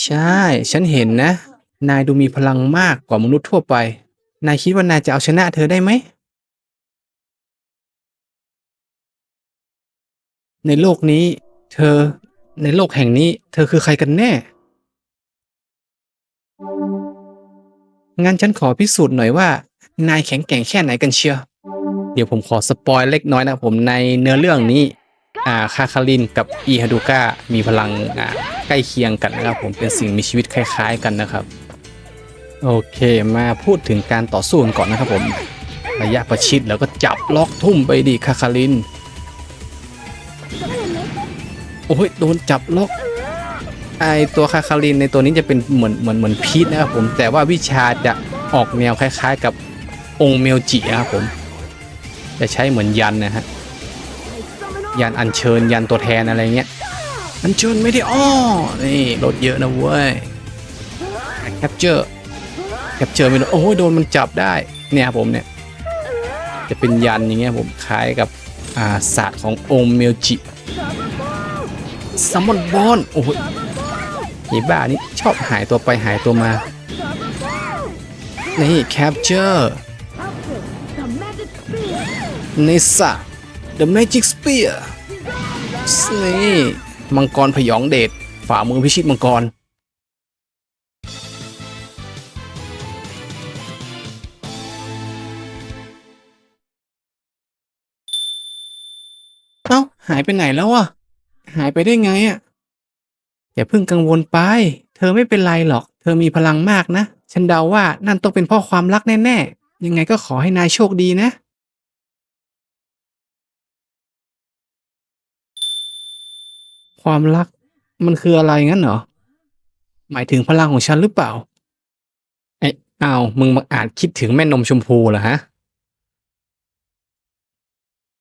ใช่ ฉันเห็นนะ นายดูมีพลังมากกว่ามนุษย์ทั่วไป นายคิดว่านายจะเอาชนะเธอได้ไหม ในโลกนี้ เธอ ในโลกแห่งนี้ เธอคือใครกันแน่ งั้นฉันขอพิสูจน์หน่อยว่า นายแข็งแกร่งแค่ไหนกันเชียว เดี๋ยวผมขอสปอยเล็กน้อยนะผมในเนื้อเรื่องนี้ อ่าคาคารินกับอีฮาดูก้ามีพลังอ่าใกล้เคียงกันนะครับผมเป็นสิ่งมีชีวิตคล้ายๆกันนะครับ โอเคมาพูดถึงการต่อสู้กันก่อนนะครับผม ระยะประชิดแล้วก็จับล็อกทุ่มไปดิคาคาริน โอ้ยโดนจับล็อกไอตัวคาคารินในตัวนี้จะเป็นเหมือนเหมือนเหมือนพีชนะครับผมแต่ว่าวิชาจะออกแนวคล้ายๆ กับองค์เมลจินะครับผม จะใช้เหมือนยันนะฮะ ยันอัญเชิญยันตัวแทนอะไรเงี้ยอัญเชิญไม่ได้อ้อนี่ลดเยอะนะเว้ยแคปเจอร์แคปเจอร์ไม่โดนโอ้ยโดนมันจับได้เนี่ยครับผมเนี่ยจะเป็นยันอย่างเงี้ยผมคล้ายกับอ่าศาสตร์ขององค์เมลจิซัมมอนบอลโอ้ยไอ้บ้านี่ชอบหายตัวไปหายตัวมา นี่แคปเจอร์ The magic spear. ในสระ The Magic Spear นี่มังกรพยองเดชฝ่ามือพิชิตมังกร เอ้า หายไปไหนแล้วอะ หายไปได้ไงอะ อย่าเพิ่งกังวลไป เธอไม่เป็นไรหรอก เธอมีพลังมากนะ ฉันเดาว่านั่นต้องเป็นเพ่อความรักแน่ ๆ ยังไงก็ขอให้นายโชคดีนะ ความรักมันคืออะไรงั้นเหรอ หมายถึงพลังของฉันหรือเปล่า ไอ้อ้าว มึงมาอาจคิดถึงแม่นมชมพูเหรอฮะ